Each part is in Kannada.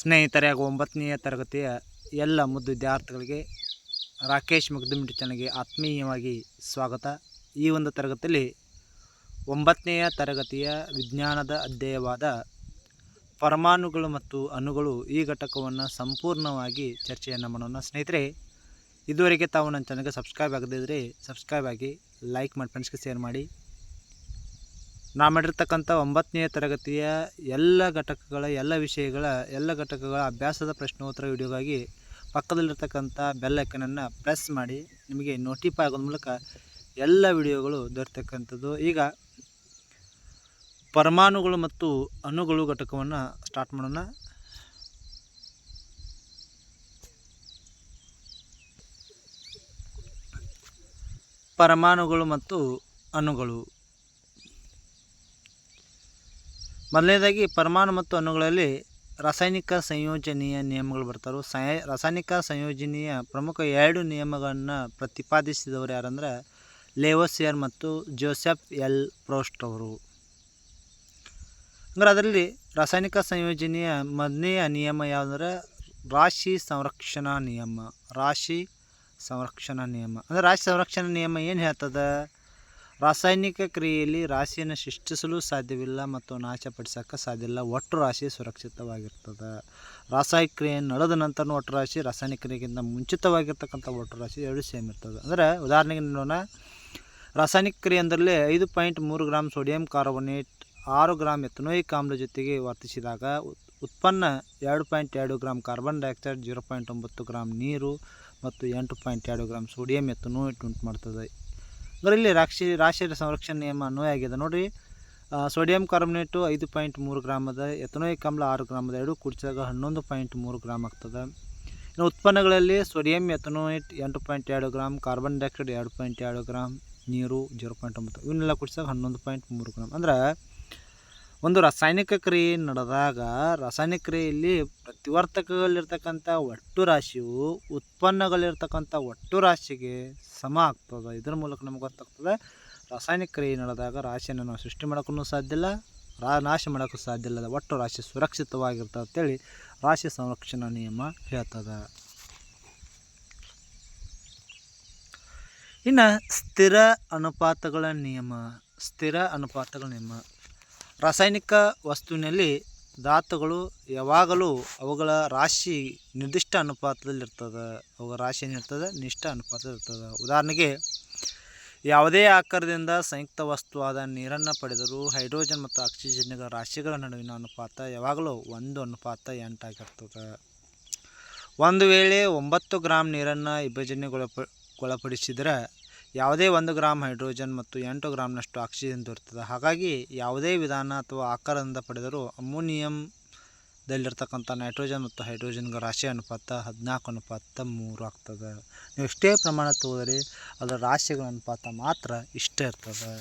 ಸ್ನೇಹಿತರೆ, ಹಾಗೂ ಒಂಬತ್ತನೆಯ ತರಗತಿಯ ಎಲ್ಲ ಮುದ್ದು ವಿದ್ಯಾರ್ಥಿಗಳಿಗೆ ರಾಕೇಶ್ ಮುಗ್ದುಮಿಟ್ಟು ಚಾನಲ್ಗೆ ಆತ್ಮೀಯವಾಗಿ ಸ್ವಾಗತ. ಈ ಒಂದು ತರಗತಿಯಲ್ಲಿ ಒಂಬತ್ತನೆಯ ತರಗತಿಯ ವಿಜ್ಞಾನದ ಅಧ್ಯಾಯವಾದ ಪರಮಾಣುಗಳು ಮತ್ತು ಅಣುಗಳು ಈ ಘಟಕವನ್ನು ಸಂಪೂರ್ಣವಾಗಿ ಚರ್ಚೆಯನ್ನು ಮಾಡೋಣ. ಸ್ನೇಹಿತರೆ, ಇದುವರೆಗೆ ತಾವು ನನ್ನ ಚಾನಲ್ಗೆ ಸಬ್ಸ್ಕ್ರೈಬ್ ಆಗದಿದ್ದರೆ ಸಬ್ಸ್ಕ್ರೈಬ್ ಆಗಿ ಲೈಕ್ ಮಾಡಿ ಫ್ರೆಂಡ್ಸ್ಗೆ ಶೇರ್ ಮಾಡಿ. ನಾ ಮಾಡಿರ್ತಕ್ಕಂಥ ಒಂಬತ್ತನೇ ತರಗತಿಯ ಎಲ್ಲ ಘಟಕಗಳ, ಎಲ್ಲ ವಿಷಯಗಳ, ಎಲ್ಲ ಘಟಕಗಳ ಅಭ್ಯಾಸದ ಪ್ರಶ್ನೋತ್ತರ ವಿಡಿಯೋಗಾಗಿ ಪಕ್ಕದಲ್ಲಿರ್ತಕ್ಕಂಥ ಬೆಲ್ಲೈಕನನ್ನು ಪ್ರೆಸ್ ಮಾಡಿ ನಿಮಗೆ ನೋಟಿಫೈ ಆಗೋದ್ರ ಮೂಲಕ ಎಲ್ಲ ವಿಡಿಯೋಗಳು ದೊರೆತಕ್ಕಂಥದ್ದು. ಈಗ ಪರಮಾಣುಗಳು ಮತ್ತು ಅಣುಗಳು ಘಟಕವನ್ನು ಸ್ಟಾರ್ಟ್ ಮಾಡೋಣ. ಪರಮಾಣುಗಳು ಮತ್ತು ಅಣುಗಳು. ಮೊದಲನೇದಾಗಿ ಪರಮಾಣು ಮತ್ತು ಅಣುಗಳಲ್ಲಿ ರಾಸಾಯನಿಕ ಸಂಯೋಜನೆಯ ನಿಯಮಗಳು ಬರ್ತಾರೆ ಸಯ ರಾಸಾಯನಿಕ ಸಂಯೋಜನೆಯ ಪ್ರಮುಖ ಎರಡು ನಿಯಮಗಳನ್ನು ಪ್ರತಿಪಾದಿಸಿದವರು ಯಾರಂದ್ರೆ ಲೇವೋಸಿಯರ್ ಮತ್ತು ಜೋಸೆಫ್ ಎಲ್ ಪ್ರೋಸ್ಟ್ ಅವರು. ಅಂದ್ರೆ ಅದರಲ್ಲಿ ರಾಸಾಯನಿಕ ಸಂಯೋಜನೆಯ ಮೊದಲನೆಯ ನಿಯಮ ಯಾವುದಂದ್ರೆ ರಾಶಿ ಸಂರಕ್ಷಣಾ ನಿಯಮ. ರಾಶಿ ಸಂರಕ್ಷಣಾ ನಿಯಮ. ಅಂದರೆ ರಾಶಿ ಸಂರಕ್ಷಣಾ ನಿಯಮ ಏನು ಹೇಳ್ತದೆ? ರಾಸಾಯನಿಕ ಕ್ರಿಯೆಯಲ್ಲಿ ರಾಶಿಯನ್ನು ಸೃಷ್ಟಿಸಲು ಸಾಧ್ಯವಿಲ್ಲ ಮತ್ತು ನಾಶಪಡಿಸೋಕ್ಕೆ ಸಾಧ್ಯ ಇಲ್ಲ ಒಟ್ಟು ರಾಶಿ ಸುರಕ್ಷಿತವಾಗಿರ್ತದೆ. ರಾಸಾಯನಿಕ ಕ್ರಿಯೆ ನಡೆದ ನಂತರ ಒಟ್ಟು ರಾಶಿ, ರಾಸಾಯನಿಕ ಕ್ರಿಯೆಗಿಂತ ಮುಂಚಿತವಾಗಿರ್ತಕ್ಕಂಥ ಒಟ್ಟು ರಾಶಿ ಎರಡು ಸೇಮ್ ಇರ್ತದೆ. ಅಂದರೆ ಉದಾಹರಣೆಗೆ ನೋಡೋಣ. ರಾಸಾಯನಿಕ ಕ್ರಿಯೆ ಅಂದರಲ್ಲಿ ಐದು ಪಾಯಿಂಟ್ ಮೂರು ಗ್ರಾಮ್ ಸೋಡಿಯಂ ಕಾರ್ಬೋನೇಟ್, ಆರು ಗ್ರಾಮ್ ಎಥನೋಯಿಕ್ ಆಮ್ಲ ಜೊತೆಗೆ ವರ್ತಿಸಿದಾಗ ಉತ್ಪನ್ನ ಎರಡು ಪಾಯಿಂಟ್ ಎರಡು gram carbon dioxide, zero point ಒಂಬತ್ತು ಗ್ರಾಮ್ ನೀರು ಮತ್ತು ಎಂಟು ಪಾಯಿಂಟ್ ಎರಡು ಗ್ರಾಮ್ ಸೋಡಿಯಂ ಎಥನೋಯಿಟ್ ಉಂಟು ಮಾಡ್ತದೆ. ಅಂದರೆ ಇಲ್ಲಿ ರಾಕ್ಷಿ ರಾಶಿ ಸಂರಕ್ಷಣೆ ನಿಯಮ ಅನ್ವಯ ನೋಡಿರಿ ಸೋಡಿಯಂ ಕಾರ್ಬೊನೇಟು ಐದು ಪಾಯಿಂಟ್ ಮೂರು ಗ್ರಾಮದ ಎಥನೋಯಿಕ್ ಆಮ್ಲ ಆರು ಗ್ರಾಮದ ಎರಡು ಕುಡಿಸಿದಾಗ ಹನ್ನೊಂದು ಪಾಯಿಂಟ್ ಮೂರು ಗ್ರಾಮ್ ಆಗ್ತದೆ. ಇನ್ನು ಉತ್ಪನ್ನಗಳಲ್ಲಿ ಸೋಡಿಯಂ ಎಥನೋಯಿಟ್ ಎಂಟು ಪಾಯಿಂಟ್ ಎರಡು ಗ್ರಾಮ್ ಕಾರ್ಬನ್ ಡೈಆಕ್ಸೈಡ್ ಎರಡು ಪಾಯಿಂಟ್ ಎರಡು ಗ್ರಾಮ್, ನೀರು ಜೀರೋ ಪಾಯಿಂಟ್ ಒಂಬತ್ತು ಇವನ್ನೆಲ್ಲ ಕುಡಿಸಿದಾಗ ಹನ್ನೊಂದು ಪಾಯಿಂಟ್ ಮೂರು ಗ್ರಾಮ್. ಅಂದ್ರೆ ಒಂದು ರಾಸಾಯನಿಕ ಕ್ರಿಯೆ ನಡೆದಾಗ ರಾಸಾಯನಿಕ ಕ್ರಿಯೆಯಲ್ಲಿ ಪ್ರತಿವರ್ತಕಗಳಿರ್ತಕ್ಕಂಥ ಒಟ್ಟು ರಾಶಿಯು ಉತ್ಪನ್ನಗಳಿರ್ತಕ್ಕಂಥ ಒಟ್ಟು ರಾಶಿಗೆ ಸಮ ಆಗ್ತದೆ. ಇದರ ಮೂಲಕ ನಮ್ಗೆ ಗೊತ್ತಾಗ್ತದೆ, ರಾಸಾಯನಿಕ ಕ್ರಿಯೆ ನಡೆದಾಗ ರಾಶಿಯನ್ನು ನಾವು ಸೃಷ್ಟಿ ಮಾಡೋಕ್ಕೂ ಸಾಧ್ಯ ಇಲ್ಲ, ರಾ, ನಾಶ ಮಾಡೋಕ್ಕೂ ಸಾಧ್ಯ ಇಲ್ಲ. ಒಟ್ಟು ರಾಶಿ ಸುರಕ್ಷಿತವಾಗಿರ್ತದೆ ಅಂತೇಳಿ ರಾಶಿ ಸಂರಕ್ಷಣಾ ನಿಯಮ ಹೇಳ್ತದೆ. ಇನ್ನು ಸ್ಥಿರ ಅನುಪಾತಗಳ ನಿಯಮ, ಸ್ಥಿರ ಅನುಪಾತಗಳ ನಿಯಮ. ರಾಸಾಯನಿಕ ವಸ್ತುವಿನಲ್ಲಿ ಧಾತುಗಳು ಯಾವಾಗಲೂ ಅವುಗಳ ರಾಶಿ ನಿರ್ದಿಷ್ಟ ಅನುಪಾತದಲ್ಲಿರ್ತದೆ, ಅವುಗಳ ರಾಶಿ ಏನಿರ್ತದೆ, ನಿಷ್ಠ ಅನುಪಾತದಲ್ಲಿರ್ತದೆ. ಉದಾಹರಣೆಗೆ, ಯಾವುದೇ ಆಕಾರದಿಂದ ಸಂಯುಕ್ತ ವಸ್ತುವಾದ ನೀರನ್ನು ಪಡೆದರೂ ಹೈಡ್ರೋಜನ್ ಮತ್ತು ಆಕ್ಸಿಜನ್ಗಳ ರಾಶಿಗಳ ನಡುವಿನ ಅನುಪಾತ ಯಾವಾಗಲೂ ಒಂದು ಅನುಪಾತ ಎಂಟಾಗಿರ್ತದೆ ಒಂದು ವೇಳೆ ಒಂಬತ್ತು ಗ್ರಾಮ್ ನೀರನ್ನು ವಿಭಜನೆಗೊಳಪ ಒಳಪಡಿಸಿದರೆ ಯಾವುದೇ ಒಂದು ಗ್ರಾಮ್ ಹೈಡ್ರೋಜನ್ ಮತ್ತು ಎಂಟು ಗ್ರಾಮ್ನಷ್ಟು ಆಕ್ಸಿಜನ್ ದೊರೆತದೆ. ಹಾಗಾಗಿ ಯಾವುದೇ ವಿಧಾನ ಅಥವಾ ಆಕಾರದಿಂದ ಪಡೆದರೂ ಅಮೋನಿಯಂದಲ್ಲಿರ್ತಕ್ಕಂಥ ನೈಟ್ರೋಜನ್ ಮತ್ತು ಹೈಡ್ರೋಜನ್ಗಳ ರಾಶಿ ಅನುಪಾತ ಹದಿನಾಲ್ಕು ಅನುಪಾತ ಮೂರು ಆಗ್ತದೆ. ನೀವು ಎಷ್ಟೇ ಪ್ರಮಾಣ ತೋದರೆ ಅದರ ರಾಶಿಗಳ ಅನುಪಾತ ಮಾತ್ರ ಇಷ್ಟೇ ಇರ್ತದೆ.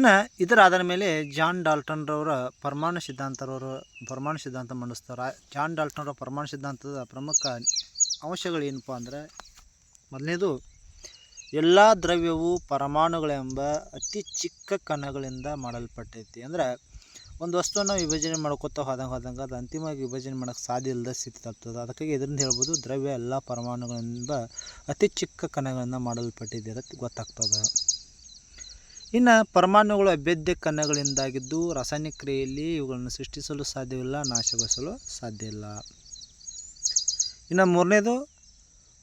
ಇನ್ನು ಇದರ ಆಧಾರ ಮೇಲೆ ಜಾನ್ ಡಾಲ್ಟನ್ರವರ ಪರಮಾಣು ಸಿದ್ಧಾಂತರವರು ಪರಮಾಣು ಸಿದ್ಧಾಂತ ಮಂಡಿಸ್ತಾರೆ. ಜಾನ್ ಡಾಲ್ಟನ್ರ ಪರಮಾಣು ಸಿದ್ಧಾಂತದ ಪ್ರಮುಖ ಅಂಶಗಳು ಏನಪ್ಪ ಅಂದರೆ, ಮೊದಲನೇದು, ಎಲ್ಲ ದ್ರವ್ಯವು ಪರಮಾಣುಗಳೆಂಬ ಅತಿ ಚಿಕ್ಕ ಕಣಗಳಿಂದ ಮಾಡಲ್ಪಟ್ಟೈತಿ. ಅಂದರೆ, ಒಂದು ವಸ್ತುವನ್ನು ವಿಭಜನೆ ಮಾಡ್ಕೋತಾ ಹೋದಂಗೆ ಹೋದಂಗೆ ಅದು ಅಂತಿಮವಾಗಿ ವಿಭಜನೆ ಮಾಡೋಕ್ಕೆ ಸಾಧ್ಯ ಇಲ್ಲದ ಸ್ಥಿತಿ ತಪ್ತದೆ. ಅದಕ್ಕಾಗಿ ಇದರಿಂದ ಹೇಳ್ಬೋದು, ದ್ರವ್ಯ ಎಲ್ಲ ಪರಮಾಣುಗಳೆಂಬ ಅತಿ ಚಿಕ್ಕ ಕಣಗಳಿಂದ ಮಾಡಲ್ಪಟ್ಟಿದೆ ಅಂತ ಗೊತ್ತಾಗ್ತದೆ. ಇನ್ನು ಪರಮಾಣುಗಳು ಅಭೇದ್ಯ ಕಣಗಳಿಂದಾಗಿದ್ದು ರಾಸಾಯನಿಕ ಕ್ರಿಯೆಯಲ್ಲಿ ಇವುಗಳನ್ನು ಸೃಷ್ಟಿಸಲು ಸಾಧ್ಯವಿಲ್ಲ, ನಾಶಗೊಳಿಸಲು ಸಾಧ್ಯ ಇಲ್ಲ. ಇನ್ನು ಮೂರನೇದು,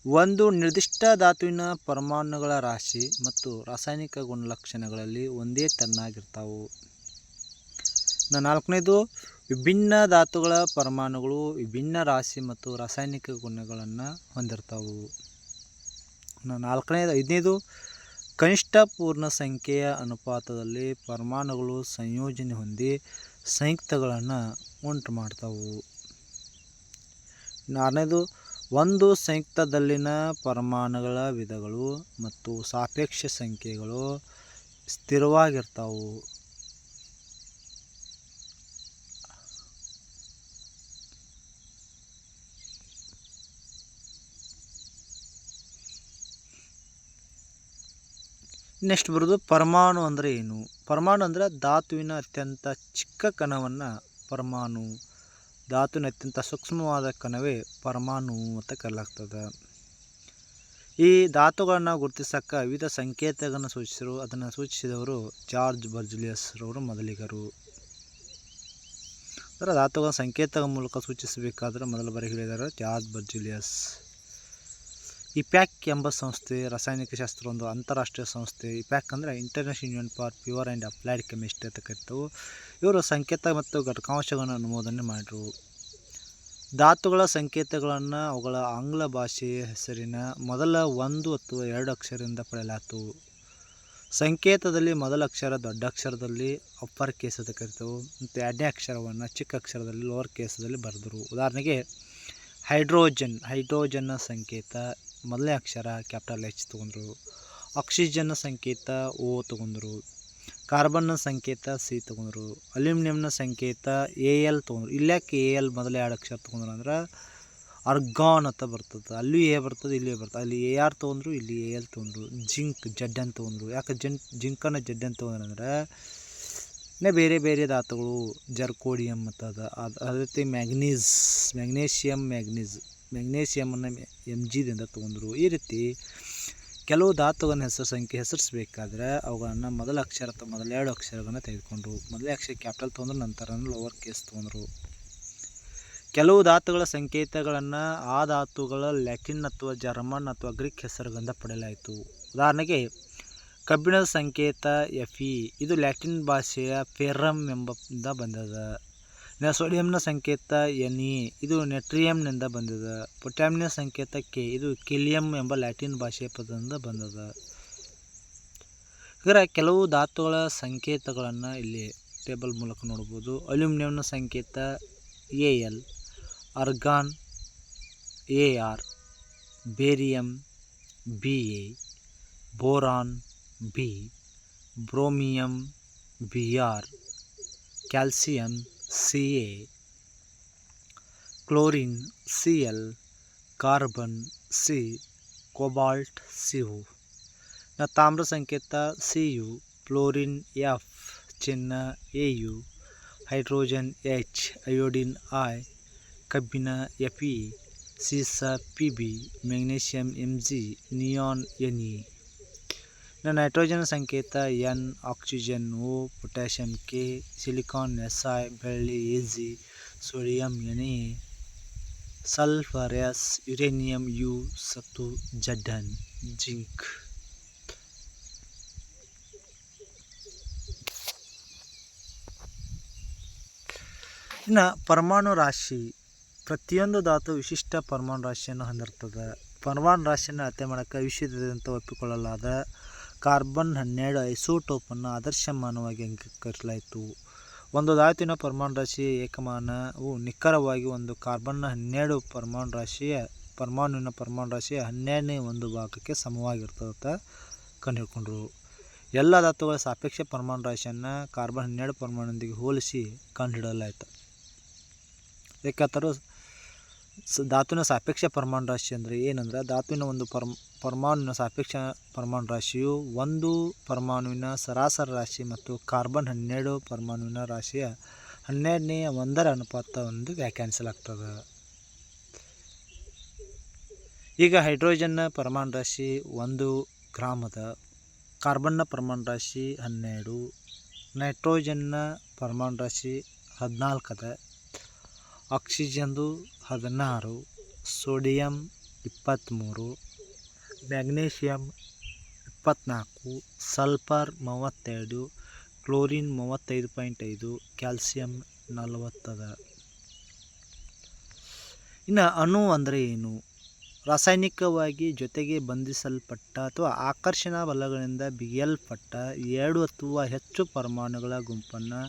ಒಂದು ನಿರ್ದಿಷ್ಟ ಧಾತುವಿನ ಪರಮಾಣುಗಳ ರಾಶಿ ಮತ್ತು ರಾಸಾಯನಿಕ ಗುಣಲಕ್ಷಣಗಳಲ್ಲಿ ಒಂದೇ ತನ್ನಾಗಿರ್ತಾವೆ. ಇನ್ನು ನಾಲ್ಕನೇದು, ವಿಭಿನ್ನ ಧಾತುಗಳ ಪರಮಾಣುಗಳು ವಿಭಿನ್ನ ರಾಶಿ ಮತ್ತು ರಾಸಾಯನಿಕ ಗುಣಗಳನ್ನು ಹೊಂದಿರ್ತಾವು. ಇನ್ನು ನಾಲ್ಕನೇದು, ಐದನೇದು ಕನಿಷ್ಠ ಪೂರ್ಣ ಸಂಖ್ಯೆಯ ಅನುಪಾತದಲ್ಲಿ ಪರಮಾಣುಗಳು ಸಂಯೋಜನೆ ಹೊಂದಿ ಸಂಯುಕ್ತಗಳನ್ನು ಉಂಟು ಮಾಡ್ತಾವು. ನಾರನೇದು, ಒಂದು ಸಂಯುಕ್ತದಲ್ಲಿನ ಪರಮಾಣುಗಳ ವಿಧಗಳು ಮತ್ತು ಸಾಪೇಕ್ಷ ಸಂಖ್ಯೆಗಳು ಸ್ಥಿರವಾಗಿರ್ತಾವು. ನೆಕ್ಸ್ಟ್ ಬರೋದು ಪರಮಾಣು ಅಂದರೆ ಏನು? ಪರಮಾಣು ಅಂದರೆ ಧಾತುವಿನ ಅತ್ಯಂತ ಚಿಕ್ಕ ಕಣವನ್ನು ಪರಮಾಣು, ಧಾತುವಿನ ಅತ್ಯಂತ ಸೂಕ್ಷ್ಮವಾದ ಕಣವೇ ಪರಮಾಣು ಅಂತ ಕರೆಯಲಾಗ್ತದೆ. ಈ ಧಾತುಗಳನ್ನು ಗುರುತಿಸಕ್ಕ ವಿವಿಧ ಸಂಕೇತಗಳನ್ನು ಸೂಚಿಸಿದರು ಅದನ್ನು ಸೂಚಿಸಿದವರು ಜಾರ್ಜ್ ಬರ್ಜುಲಿಯಸ್ರವರು ಮೊದಲಿಗರು. ಅದರ ಧಾತುಗಳ ಸಂಕೇತಗಳ ಮೂಲಕ ಸೂಚಿಸಬೇಕಾದ್ರೆ ಮೊದಲ ಬಾರಿ ಹೇಳಿದ್ದಾರೆ ಜಾರ್ಜ್ ಬರ್ಜುಲಿಯಸ್. ಇಪ್ಯಾಕ್ ಎಂಬ ಸಂಸ್ಥೆ, ರಾಸಾಯನಿಕ ಶಾಸ್ತ್ರ ಒಂದು ಅಂತಾರಾಷ್ಟ್ರೀಯ ಸಂಸ್ಥೆ. ಇಪ್ಯಾಕ್ ಅಂದರೆ international union for pure and applied chemistry ಅಂತ ಕರಿತವು. ಇವರು ಸಂಕೇತ ಮತ್ತು ಘಟಕಾಂಶಗಳನ್ನು ಅನುಮೋದನೆ ಮಾಡಿದರು ಧಾತುಗಳ ಸಂಕೇತಗಳನ್ನು ಅವುಗಳ ಆಂಗ್ಲ ಭಾಷೆಯ ಹೆಸರಿನ ಮೊದಲ ಒಂದು ಅಥವಾ ಎರಡು ಅಕ್ಷರದಿಂದ ಪಡೆಯಲಾಯಿತು ಸಂಕೇತದಲ್ಲಿ ಮೊದಲ ಅಕ್ಷರ, ದೊಡ್ಡ ಅಕ್ಷರದಲ್ಲಿ ಅಪ್ಪರ್ ಕೇಸ್ ಕರಿತೇವೆ. ಮತ್ತು ಎರಡನೇ ಅಕ್ಷರವನ್ನು ಚಿಕ್ಕ ಅಕ್ಷರದಲ್ಲಿ ಲೋವರ್ ಕೇಸದಲ್ಲಿ ಬರೆದರು. ಉದಾಹರಣೆಗೆ, ಹೈಡ್ರೋಜನ್. ಹೈಡ್ರೋಜನ್ನ ಸಂಕೇತ. ಮೊದಲನೇ ಅಕ್ಷರ, ಕ್ಯಾಪಿಟಲ್ ಎಚ್ ತೊಗೊಂಡ್ರು. ಆಕ್ಸಿಜನ್ನ ಸಂಕೇತ ಓ ತೊಗೊಂಡ್ರು. ಕಾರ್ಬನ್ನ ಸಂಕೇತ ಸಿ ತೊಗೊಂಡ್ರು. ಅಲ್ಯೂಮಿನಿಯಂನ ಸಂಕೇತ ಎ ಎಲ್ ತೊಗೊಂಡ್ರು. ಇಲ್ಯಾಕೆ ಎ ಎಲ್ ಮೊದಲೇ ಎರಡು ಅಕ್ಷರ ತೊಗೊಂಡ್ರು ಅಂದ್ರೆ, ಅರ್ಗಾನ್ ಅಂತ ಬರ್ತದೆ. ಅಲ್ಲೂ ಎ ಬರ್ತದೆ, ಇಲ್ಲಿ ಬರ್ತದೆ. ಅಲ್ಲಿ ಎ ಆರ್ ತೊಗೊಂಡ್ರು, ಇಲ್ಲಿ ಎ ಎಲ್ ತೊಗೊಂಡ್ರು. ಜಿಂಕ್ ಜಡ್ ಅಂತ ತೊಗೊಂಡ್ರು. ಯಾಕೆ ಜನ್ ಜಿಂಕನ್ನು ಜಡ್ ಅಂತ ತೊಗೊಂಡ್ರು ಅಂದರೆ, ಇನ್ನೇ ಬೇರೆ ಬೇರೆ ಧಾತುಗಳು, ಜರ್ಕೋಡಿಯಂ ಮತ್ತು ಅದು. ಅದೇ ರೀತಿ ಮ್ಯಾಗ್ನೀಸ್ ಮ್ಯಾಗ್ನೇಷಿಯಮ್ ಮ್ಯಾಗ್ನೀಸ್. ಮ್ಯಾಗ್ನೇಷಿಯಮನ್ನು ಎಂ ಜಿದಿಂದ ತೊಗೊಂಡ್ರು. ಈ ರೀತಿ ಕೆಲವು ಧಾತುಗಳ ಹೆಸರು ಸಂಖ್ಯೆ ಹೆಸರಿಸಬೇಕಾದ್ರೆ ಅವುಗಳನ್ನು ಮೊದಲ ಅಕ್ಷರ ಅಥವಾ ಮೊದಲ ಎರಡು ಅಕ್ಷರಗಳನ್ನು ತೆಗೆದುಕೊಂಡ್ರು. ಮೊದಲೇ ಅಕ್ಷರ ಕ್ಯಾಪಿಟಲ್ ತೊಗೊಂಡ್ರು ನಂತರ ಲೋವರ್ ಕೇಸ್ ತೊಗೊಂಡ್ರು. ಕೆಲವು ಧಾತುಗಳ ಸಂಕೇತಗಳನ್ನು ಆ ಧಾತುಗಳ ಲ್ಯಾಟಿನ್ ಅಥವಾ ಜರ್ಮನ್ ಅಥವಾ ಗ್ರೀಕ್ ಹೆಸರುಗಳಿಂದ ಪಡೆಯಲಾಯಿತು. ಉದಾಹರಣೆಗೆ, ಕಬ್ಬಿಣದ ಸಂಕೇತ ಎಫ್ ಇದು ಲ್ಯಾಟಿನ್ ಭಾಷೆಯ ಫೆರಮ್ ಎಂಬ ಬಂದದ. ಸೋಡಿಯಂನ ಸಂಕೇತ ಎನ್ ಇ ಇದು ನೆಟ್ರಿಯಂನಿಂದ ಬಂದಿದೆ. ಪೊಟ್ಯಾಮ್ನ ಸಂಕೇತ ಕೆ ಇದು ಕಿಲಿಯಂ ಎಂಬ ಲ್ಯಾಟಿನ್ ಭಾಷೆಯ ಪದದಿಂದ ಬಂದದ. ಇದರ ಕೆಲವು ಧಾತುಗಳ ಸಂಕೇತಗಳನ್ನು ಇಲ್ಲಿ ಟೇಬಲ್ ಮೂಲಕ ನೋಡ್ಬೋದು ಅಲ್ಯೂಮಿನಿಯಂನ ಸಂಕೇತ A L argon A R barium B A boron B, bromium B R calcium C A chlorine C L carbon C cobalt C U ನ ತಾಮ್ರ ಸಂಕೇತ ಸಿ ಯು ಫ್ಲೋರಿನ್ ಎಫ್ ಚಿನ್ನ A U hydrogen H iodine I ಕಬ್ಬಿಣ F E ಸೀಸ P B magnesium M G neon N E ಇನ್ನು ನೈಟ್ರೋಜನ್ ಸಂಕೇತ N oxygen O potassium K silicon S I ಬೆಳ್ಳಿ A G sodium N sulphur S uranium U ಸತ್ತು ಜಡ್ಡನ್ ಜಿಂಕ್ ಇನ್ನು ಪರಮಾಣು ರಾಶಿ, ಪ್ರತಿಯೊಂದು ಧಾತು ವಿಶಿಷ್ಟ ಪರಮಾಣು ರಾಶಿಯನ್ನು ಹೊಂದಿರ್ತದೆ. ಪರಮಾಣು ರಾಶಿಯನ್ನು ಅಳತೆ ಮಾಡೋಕ್ಕೆ ವಿಶ್ವದಾದ್ಯಂತ ಒಪ್ಪಿಕೊಳ್ಳಲಾದ ಕಾರ್ಬನ್ ಹನ್ನೆರಡು ಐಸೋಟೋಪನ್ನು ಆದರ್ಶಮಾನವಾಗಿ ಅಂಗೀಕರಿಸಲಾಯಿತು. ಒಂದು ಧಾತುವಿನ ಪರಮಾಣು ರಾಶಿಯ ಏಕಮಾನವು ನಿಖರವಾಗಿ ಒಂದು ಕಾರ್ಬನ್ನ ಹನ್ನೆರಡು ಪರಮಾಣು ರಾಶಿಯ, ಪರಮಾಣುವಿನ ಪರಮಾಣು ರಾಶಿಯ ಹನ್ನೆರಡನೇ ಒಂದು ಭಾಗಕ್ಕೆ ಸಮವಾಗಿರ್ತದೆ ಅಂತ ಕಂಡುಹಿಡ್ಕೊಂಡ್ರು ಎಲ್ಲ ಧಾತುಗಳ ಸಾಪೇಕ್ಷ ಪರಮಾಣು ರಾಶಿಯನ್ನು ಕಾರ್ಬನ್ ಹನ್ನೆರಡು ಪರಮಾಣುವಿನೊಂದಿಗೆ ಹೋಲಿಸಿ ಕಂಡುಹಿಡಲಾಯಿತು ಯಾಕಂತಾರೆ ಸ, ಧಾತುವಿನ ಸಾಪೇಕ್ಷ ಪರಮಾಣು ರಾಶಿ ಅಂದರೆ ಏನಂದ್ರೆ, ಧಾತುವಿನ ಒಂದು ಪರಮ ಪರಮಾಣುವಿನ ಸಾಪೇಕ್ಷ ಪರಮಾಣು ರಾಶಿಯು ಒಂದು ಪರಮಾಣುವಿನ ಸರಾಸರಿ ರಾಶಿ ಮತ್ತು ಕಾರ್ಬನ್ ಹನ್ನೆರಡು ಪರಮಾಣುವಿನ ರಾಶಿಯ ಹನ್ನೆರಡನೆಯ ಒಂದರ ಅನುಪಾತವೆಂದು ವ್ಯಾಖ್ಯಾನಿಸಲಾಗ್ತದೆ. ಈಗ ಹೈಡ್ರೋಜನ್ನ ಪರಮಾಣು ರಾಶಿ ಒಂದು ಗ್ರಾಮದ ಕಾರ್ಬನ್ನ ಪರಮಾಣು ರಾಶಿ ಹನ್ನೆರಡು, ನೈಟ್ರೋಜನ್ನ ಪರಮಾಣು ರಾಶಿ ಹದಿನಾಲ್ಕದ ಆಕ್ಸಿಜನ್ದು ಹದಿನಾರು, ಸೋಡಿಯಂ ಇಪ್ಪತ್ತ್ಮೂರು ಮ್ಯಾಗ್ನೀಷಿಯಮ್ ಇಪ್ಪತ್ತ್ನಾಲ್ಕು ಸಲ್ಪರ್ ಮೂವತ್ತೆರಡು, ಕ್ಲೋರಿನ್ ಮೂವತ್ತೈದು ಪಾಯಿಂಟ್ ಐದು, ಕ್ಯಾಲ್ಸಿಯಂ ನಲವತ್ತದ. ಇನ್ನು ಅಣು ಅಂದರೆ ಏನು? ರಾಸಾಯನಿಕವಾಗಿ ಜೊತೆಗೆ ಬಂಧಿಸಲ್ಪಟ್ಟ ಅಥವಾ ಆಕರ್ಷಣಾ ಬಲಗಳಿಂದ ಬಿಗಿಯಲ್ಪಟ್ಟ ಎರಡು ಅಥವಾ ಹೆಚ್ಚು ಪರಮಾಣುಗಳ ಗುಂಪನ್ನು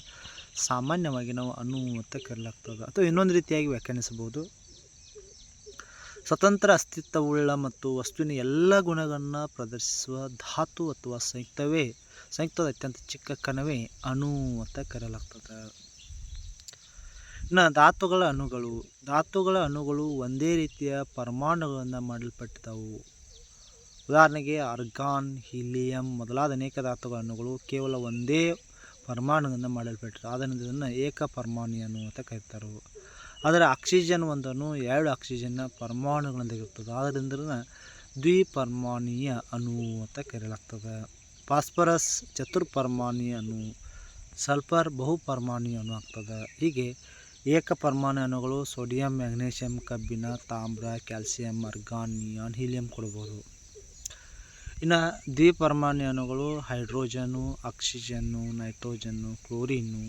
ಸಾಮಾನ್ಯವಾಗಿ ನಾವು ಅಣು ಅಂತ ಕರೆಯಲಾಗ್ತದೆ ಅಥವಾ ಇನ್ನೊಂದು ರೀತಿಯಾಗಿ ವ್ಯಾಖ್ಯಾನಿಸಬಹುದು. ಸ್ವತಂತ್ರ ಅಸ್ತಿತ್ವವುಳ್ಳ ಮತ್ತು ವಸ್ತುವಿನ ಎಲ್ಲ ಗುಣಗಳನ್ನು ಪ್ರದರ್ಶಿಸುವ ಧಾತು ಅಥವಾ ಸಂಯುಕ್ತವೇ? ಸಂಯುಕ್ತದ ಅತ್ಯಂತ ಚಿಕ್ಕ ಕಣವೇ ಅಣು ಅಂತ ಕರೆಯಲಾಗ್ತದೆ. ಇನ್ನು ಧಾತುಗಳ ಅಣುಗಳು. ಧಾತುಗಳ ಅಣುಗಳು ಒಂದೇ ರೀತಿಯ ಪರಮಾಣುಗಳಿಂದ ಮಾಡಲ್ಪಟ್ಟಿದ್ದವು ಉದಾಹರಣೆಗೆ ಆರ್ಗಾನ್, ಹೀಲಿಯಂ ಮೊದಲಾದ ಅನೇಕ ಧಾತುಗಳ ಅಣುಗಳು ಕೇವಲ ಒಂದೇ ಪರಮಾಣುಗಳಿಂದ ಮಾಡಲ್ಪಟ್ಟಿದೆ ಆದ್ದರಿಂದ ಇದನ್ನು ಏಕ ಪರಮಾಣು ಅಣು ಅಂತ ಕರೀತಾರೆ. ಆದರೆ ಆಕ್ಸಿಜನ್ ಒಂದನ್ನು ಎರಡು ಆಕ್ಸಿಜನ್ನ ಪರಮಾಣುಗಳಿಂದಾಗಿರ್ತದೆ ಆದ್ದರಿಂದ ದ್ವಿಪರ್ಮಾಣೀಯ ಅಣು ಅಂತ ಕರೆಯಲಾಗ್ತದೆ. ಫಾಸ್ಫರಸ್ ಚತುರ್ಪರಮಾಣೀಯ ಅಣು, ಸಲ್ಫರ್ ಬಹುಪರಮಾಣು ಅಣು ಆಗ್ತದೆ. ಹೀಗೆ ಏಕಪರಮಾಣು ಅಣುಗಳು ಸೋಡಿಯಂ ಮ್ಯಾಗ್ನೇಷಿಯಂ ಕಬ್ಬಿಣ, ತಾಮ್ರ, ಕ್ಯಾಲ್ಸಿಯಂ, ಅರ್ಗಾನ್, ನಿಯಾನ್, ಹೀಲಿಯಂ ಕೊಡ್ಬೋದು ಇನ್ನು ದ್ವಿಪರಮಾಣು ಅಣುಗಳು hydrogen oxygen nitrogen chlorine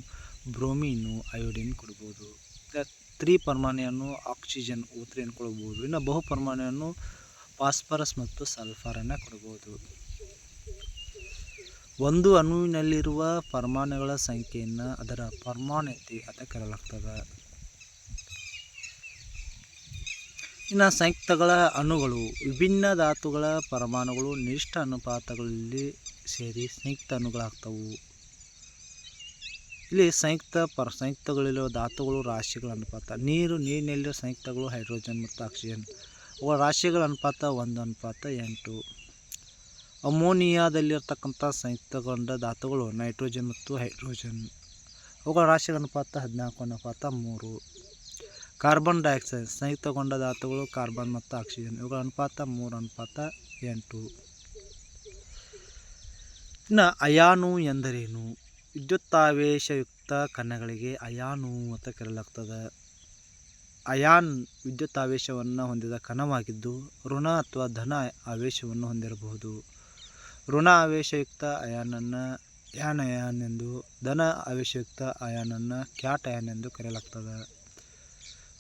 bromine iodine ಕೊಡ್ಬೋದು ತ್ರಿಪರಮಾಣು ಅಣು ಆಕ್ಸಿಜನ್ ಊತ್ರಿಯನ್ನು ಕೊಡಬಹುದು ಇನ್ನು ಬಹುಪರಮಾಣು ಫಾಸ್ಫರಸ್ ಮತ್ತು ಸಲ್ಫರನ್ನು ಕೊಡಬಹುದು. ಒಂದು ಅಣುವಿನಲ್ಲಿರುವ ಪರಮಾಣುಗಳ ಸಂಖ್ಯೆಯನ್ನು ಅದರ ಪರಮಾಣುತೆ ಅಂತ ಕರೆಯಲಾಗ್ತದೆ. ಇನ್ನು ಸಂಯುಕ್ತಗಳ ಅಣುಗಳು, ವಿಭಿನ್ನ ಧಾತುಗಳ ಪರಮಾಣುಗಳು, ನಿರ್ದಿಷ್ಟ ಅನುಪಾತಗಳಲ್ಲಿ ಸೇರಿ ಸಂಯುಕ್ತ ಅಣುಗಳಾಗ್ತವು. ಇಲ್ಲಿ ಸಂಯುಕ್ತ ಪರ ಸಂಯುಕ್ತಗಳಿರುವ ಧಾತುಗಳು, ರಾಶಿಗಳ ಅನುಪಾತ. ನೀರು, ನೀರಿನಲ್ಲಿರುವ ಸಂಯುಕ್ತಗಳು, ಹೈಡ್ರೋಜನ್ ಮತ್ತು ಆಕ್ಸಿಜನ್. ಅವುಗಳ ರಾಶಿಗಳ ಅನುಪಾತ ಒಂದು, ಅನುಪಾತ ಎಂಟು. ಅಮೋನಿಯಾದಲ್ಲಿರ್ತಕ್ಕಂಥ ಸಂಯುಕ್ತಗೊಂಡ ಧಾತುಗಳು ನೈಟ್ರೋಜನ್ ಮತ್ತು ಹೈಡ್ರೋಜನ್. ಅವುಗಳ ರಾಶಿಗಳ ಅನುಪಾತ ಹದಿನಾಲ್ಕು, ಅನುಪಾತ ಮೂರು. ಕಾರ್ಬನ್ ಡೈಆಕ್ಸೈಡ್, ಸಂಯುಕ್ತಗೊಂಡ ಧಾತುಗಳು, ಕಾರ್ಬನ್ ಮತ್ತು ಆಕ್ಸಿಜನ್. ಇವುಗಳ ಅನುಪಾತ ಮೂರು, ಅನುಪಾತ ಎಂಟು. ಇನ್ನು ಅಯಾನು ಎಂದರೇನು? ವಿದ್ಯುತ್ತಾವೇಶಯುಕ್ತ ಕಣಗಳಿಗೆ ಅಯಾನು ಅಂತ ಕರೆಯಲಾಗ್ತದೆ. ಅಯಾನ್ ವಿದ್ಯುತ್ತಾವೇಶವನ್ನು ಹೊಂದಿದ ಕಣವಾಗಿದ್ದು, ಋಣ ಅಥವಾ ಧನ ಆವೇಶವನ್ನು ಹೊಂದಿರಬಹುದು. ಋಣ ಆವೇಶಯುಕ್ತ ಅಯಾನನ್ನು ಯಾನ್ ಅಯಾನ್ ಎಂದು, ಧನ ಆವೇಶಯುಕ್ತ ಅಯಾನನ್ನು ಕ್ಯಾಟ್ ಅಯಾನ್ ಎಂದು ಕರೆಯಲಾಗ್ತದೆ.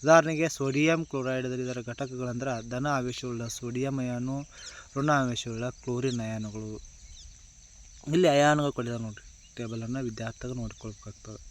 ಉದಾಹರಣೆಗೆ, ಸೋಡಿಯಂ ಕ್ಲೋರೈಡ್ದಲ್ಲಿ ಇದರ ಘಟಕಗಳಂದ್ರೆ ಧನ ಆವೇಶವುಳ್ಳ ಸೋಡಿಯಂ ಅಯಾನು, ಋಣ ಆವೇಶವುಳ್ಳ ಕ್ಲೋರಿನ್ ಅಯಾನುಗಳು. ಇಲ್ಲಿ ಅಯಾನುಗಳು ಕೊಟ್ಟಿದ್ದಾರೆ ನೋಡಿರಿ. ಟೇಬಲನ್ನು ವಿದ್ಯಾರ್ಥಿಗಳು ನೋಡ್ಕೊಳ್ಬೇಕಾಗ್ತದೆ.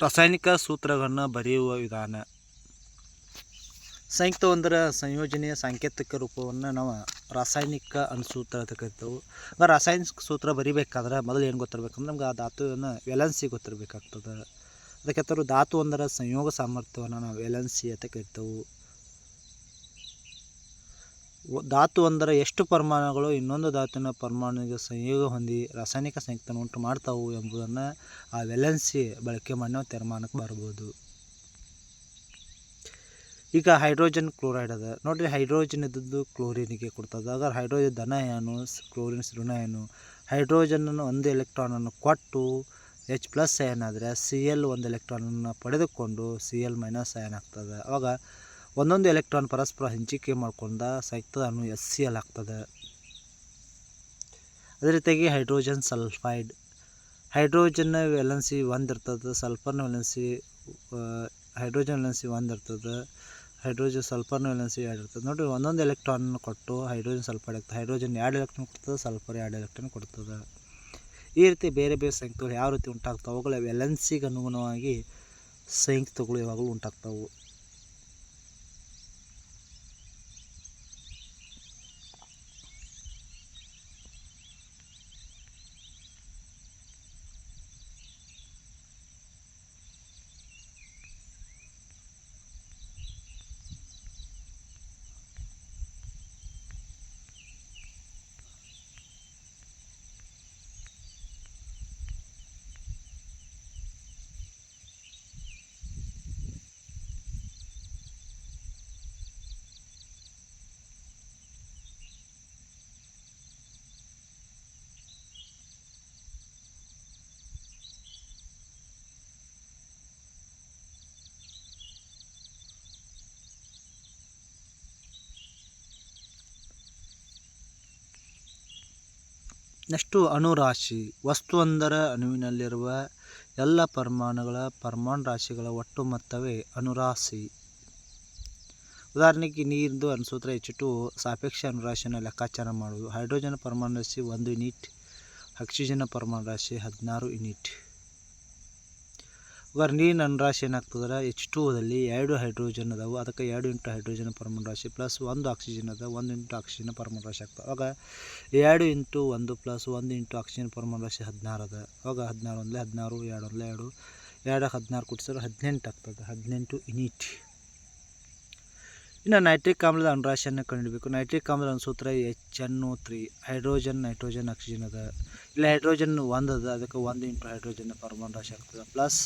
ರಾಸಾಯನಿಕ ಸೂತ್ರಗಳನ್ನು ಬರೆಯುವ ವಿಧಾನ. ಸಂಯುಕ್ತ ಒಂದರ ಸಂಯೋಜನೆಯ ಸಾಂಕೇತಿಕ ರೂಪವನ್ನು ನಾವು ರಾಸಾಯನಿಕ ಅನುಸೂತ್ರ ಅಂತ ಕರಿತೇವೆ. ರಾಸಾಯನಿಕ ಸೂತ್ರ ಬರಿಬೇಕಾದ್ರೆ ಮೊದಲು ಏನು ಗೊತ್ತಿರ್ಬೇಕಂದ್ರೆ ನಮ್ಗೆ ಆ ಧಾತುವನ್ನು ವೆಲೆನ್ಸಿ ಗೊತ್ತಿರಬೇಕಾಗ್ತದೆ. ಅದಕ್ಕೆ ಧಾತು ಒಂದರ ಸಂಯೋಗ ಸಾಮರ್ಥ್ಯವನ್ನು ನಾವು ವೆಲೆನ್ಸಿ ಅಂತ ಕರಿತೇವೆ. ಧಾತು ಒಂದರ ಎಷ್ಟು ಪರಮಾಣುಗಳು ಇನ್ನೊಂದು ಧಾತುವಿನ ಪರಮಾಣುವಿಗೆ ಸಂಯೋಗ ಹೊಂದಿ ರಾಸಾಯನಿಕ ಸಂಯುಕ್ತವನ್ನು ಉಂಟು ಮಾಡ್ತಾವು ಎಂಬುದನ್ನು ಆ ವೆಲೆನ್ಸಿ ಬಳಕೆ ಮಾಡಿ ನಾವು ತೀರ್ಮಾನಕ್ಕೆ ಬರ್ಬೋದು. ಈಗ ಹೈಡ್ರೋಜನ್ ಕ್ಲೋರೈಡ್ ಅದ. ನೋಡಿರಿ ಹೈಡ್ರೋಜನ್ ಇದ್ದದ್ದು ಕ್ಲೋರಿನಿಗೆ ಕೊಡ್ತದೆ. ಆಗ ಹೈಡ್ರೋಜನ್ ಧನ ಏನು ಕ್ಲೋರಿನ್ ಋಣ ಏನು ಹೈಡ್ರೋಜನನ್ನು ಒಂದು ಎಲೆಕ್ಟ್ರಾನನ್ನು ಕೊಟ್ಟು ಎಚ್ ಪ್ಲಸ್ ಅಯನ್ ಆದರೆ ಸಿ ಎಲ್ ಒಂದು ಎಲೆಕ್ಟ್ರಾನನ್ನು ಪಡೆದುಕೊಂಡು ಸಿ ಎಲ್ ಮೈನಸ್ ಅಯನ್ ಆಗ್ತದೆ. ಅವಾಗ ಒಂದೊಂದು ಎಲೆಕ್ಟ್ರಾನ್ ಪರಸ್ಪರ ಹಂಚಿಕೆ ಮಾಡ್ಕೊಂಡ ಸೈಕ್ತ ಅಣು ಎಸ್ ಸಿ ಎಲ್ ಆಗ್ತದೆ. ಅದೇ ರೀತಿಯಾಗಿ ಹೈಡ್ರೋಜನ್ ಸಲ್ಫೈಡ್. ಹೈಡ್ರೋಜನ್ ವೆಲೆನ್ಸಿ ಒಂದು ಇರ್ತದೆ, ಸಲ್ಫರ್ನ ವೆಲೆನ್ಸಿ ಹೈಡ್ರೋಜನ್ ವೆಲೆನ್ಸಿ ಒಂದು ಇರ್ತದೆ, ಹೈಡ್ರೋಜನ್, ಸಲ್ಫರ್ನ ವೆಲೆನ್ಸಿ ಎರಡು ಇರ್ತದೆ. ನೋಡಿರಿ ಒಂದೊಂದು ಎಲೆಕ್ಟ್ರಾನ್ ಕೊಟ್ಟು ಹೈಡ್ರೋಜನ್ ಸಲ್ಫೈಡ್ ಆಗ್ತದೆ. ಹೈಡ್ರೋಜನ್ ಎರಡು ಎಲೆಕ್ಟ್ರಾನ್ ಕೊಡ್ತದೆ, ಸಲ್ಫರ್ ಎರಡು ಎಲೆಕ್ಟ್ರಾನ್ ಕೊಡ್ತದೆ. ಈ ರೀತಿ ಬೇರೆ ಬೇರೆ ಸಂಯುಕ್ತಗಳು ಯಾವ ರೀತಿ ಉಂಟಾಗ್ತವೆ? ಅವುಗಳ ವೆಲೆನ್ಸಿಗೆ ಅನುಗುಣವಾಗಿ ಸಂಯುಕ್ತಗಳು ಯಾವಾಗಲೂ ಉಂಟಾಗ್ತವೆ. ನೆಕ್ಸ್ಟು ಅಣುರಾಶಿ ವಸ್ತುವೊಂದರ ಅಣುವಿನಲ್ಲಿರುವ ಎಲ್ಲ ಪರಮಾಣುಗಳ ಪರಮಾಣು ರಾಶಿಗಳ ಒಟ್ಟು ಮೊತ್ತವೇ ಅಣುರಾಶಿ ಉದಾಹರಣೆಗೆ ನೀರಿಂದು ಅನುಸೂತ್ರ ಎಚ್ ಟು ಸಾಪೇಕ್ಷ ಅಣುರಾಶಿಯನ್ನು ಲೆಕ್ಕಾಚಾರ ಮಾಡುವುದು. ಹೈಡ್ರೋಜನ್ ಪರಮಾಣು ರಾಶಿ ಒಂದು ಯೂನಿಟ್, ಆಕ್ಸಿಜನ್ ಪರಮಾಣು ರಾಶಿ ಹದಿನಾರು ಯೂನಿಟ್. ಇವಾಗ ನೀರಿನ ಅನುರಾಶಿ ಏನಾಗ್ತದ್ರೆ ಎಚ್ ಟು ಓದಲ್ಲಿ ಎರಡು ಹೈಡ್ರೋಜನ್ ಅದಾವೆ. ಅದಕ್ಕೆ ಎರಡು ಇಂಟು ಹೈಡ್ರೋಜನ್ ಪರಮಾಣು ರಾಶಿ ಪ್ಲಸ್ ಒಂದು ಆಕ್ಸಿಜನ್ ಅದ ಒಂದು ಇಂಟು ಆಕ್ಸಿಜನ್ ಪರಮಾಣು ರಾಶಿ ಆಗ್ತದೆ. ಅವಾಗ ಎರಡು ಇಂಟು ಒಂದು ಪ್ಲಸ್ ಒಂದು ಇಂಟು ಆಕ್ಸಿಜನ್ ಪರ್ಮನ್ ರಾಶಿ ಹದಿನಾರು ಅದ. ಅವಾಗ ಹದಿನಾರು ಒಂದಲೇ ಹದಿನಾರು, ಎರಡು ಒಂದಲೇ ಎರಡು ಎರಡು ಹದಿನಾರು ಕುಟ್ಸಿದ್ರೆ ಹದಿನೆಂಟು ಆಗ್ತದೆ. ಹದಿನೆಂಟು ಇನಿಟ್ ಇನ್ನು ನೈಟ್ರಿಕ್ ಆಮ್ಲದ ಅನುರಾಶಿಯನ್ನು ಕಂಡುಹಿಡಬೇಕು. ನೈಟ್ರಿಕ್ ಆಮ್ಲದ ಅನ್ಸೂತ್ರ H N O three hydrogen nitrogen oxygen ಅದ. ಇಲ್ಲ ಹೈಡ್ರೋಜನ್ ಒಂದು ಅದ. ಅದಕ್ಕೆ ಒಂದು ಇಂಟು ಹೈಡ್ರೋಜನ್ ಪರಮಾಣು ರಾಶಿ ಆಗ್ತದೆ. ಪ್ಲಸ್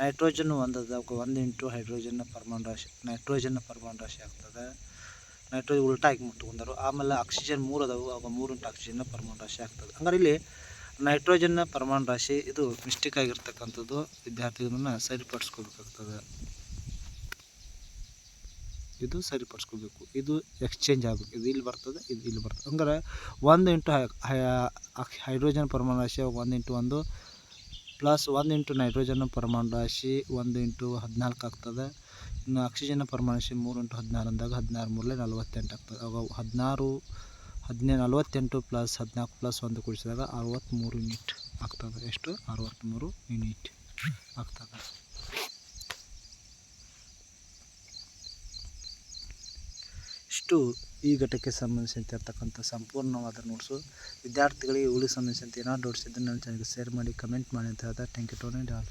ನೈಟ್ರೋಜನ್ ಒಂದು ಅದ ಅದಕ್ಕೆ ಒಂದು ಇಂಟು ಹೈಡ್ರೋಜನ್ ಪರಮಾಣು ರಾಶಿ ನೈಟ್ರೋಜನ್ ಪರಮಾಣು ರಾಶಿ ಆಗ್ತದೆ. ನೈಟ್ರೋಜನ್ ಉಲ್ಟಾಗಿ ಮುಟ್ಕೊಂಡರು ಆಮೇಲೆ ಆಕ್ಸಿಜನ್ ಮೂರು ಅದಾವು, ಅವಾಗ ಮೂರು ಇಂಟು ಆಕ್ಸಿಜನ್ ಪರಮಾಣು ರಾಶಿ ಆಗ್ತದೆ. ಹಂಗಾರೆ ಇಲ್ಲಿ ನೈಟ್ರೋಜನ್ನ ಪರಮಾಣು ರಾಶಿ ಇದು ಮಿಸ್ಟೇಕ್ ಆಗಿರ್ತಕ್ಕಂಥದ್ದು, ವಿದ್ಯಾರ್ಥಿಗಳನ್ನ ಸರಿಪಡಿಸ್ಕೋಬೇಕಾಗ್ತದೆ. ಇದು ಸರಿಪಡಿಸ್ಕೋಬೇಕು, ಇದು ಎಕ್ಸ್ಚೇಂಜ್ ಆಗಬೇಕು, ಇದು ಇಲ್ಲಿ ಬರ್ತದೆ, ಇದು ಇಲ್ಲಿ ಬರ್ತದೆ. ಹಂಗಾರೆ ಒಂದು ಇಂಟು ಹೈಡ್ರೋಜನ್ ಪರಮಾಣು ರಾಶಿ, ಒಂದು ಇಂಟು ಒಂದು ಪ್ಲಸ್ ಒಂದು ಇಂಟು ನೈಟ್ರೋಜನ್ ಪರಮಾಣು ರಾಶಿ ಒಂದು ಇಂಟು ಹದಿನಾಲ್ಕು ಆಗ್ತದೆ. ಇನ್ನು ಆಕ್ಸಿಜನ್ ಪರಮಾಣು ರಾಶಿ ಮೂರು ಇಂಟು ಹದಿನಾರು ಅಂದಾಗ ಹದಿನಾರು ಮೂರಲೆ ನಲವತ್ತೆಂಟು ಆಗ್ತದೆ. ಅವಾಗ ಹದಿನಾರು ಹದಿನೈದು ನಲ್ವತ್ತೆಂಟು ಪ್ಲಸ್ ಹದಿನಾಲ್ಕು ಪ್ಲಸ್ ಒಂದು ಕೂಡಿಸಿದಾಗ ಅರವತ್ತ್ಮೂರು ಯೂನಿಟ್ ಆಗ್ತದೆ. ಎಷ್ಟು? ಅರವತ್ತ್ಮೂರು ಯೂನಿಟ್ ಆಗ್ತದೆ. ಇಷ್ಟು ಈ ಘಟಕ್ಕೆ ಇರತಕ್ಕಂಥ ಸಂಪೂರ್ಣವಾದ ನೋಟ್ಸು. ವಿದ್ಯಾರ್ಥಿಗಳಿಗೆ ಇವುಗಳಿಗೆ ಸಂಬಂಧಿಸಿದಂತೆ ಏನಾದ್ರು ನೋಟ್ಸ್ ಇದ್ದರೆ ನನ್ನ ಚಾನಲ್ಗೆ ಶೇರ್ ಮಾಡಿ ಕಮೆಂಟ್ ಮಾಡಿ ಅಂತ ಹೇಳ್ತಾ ಥ್ಯಾಂಕ್ ಯು ಟು ಆಲ್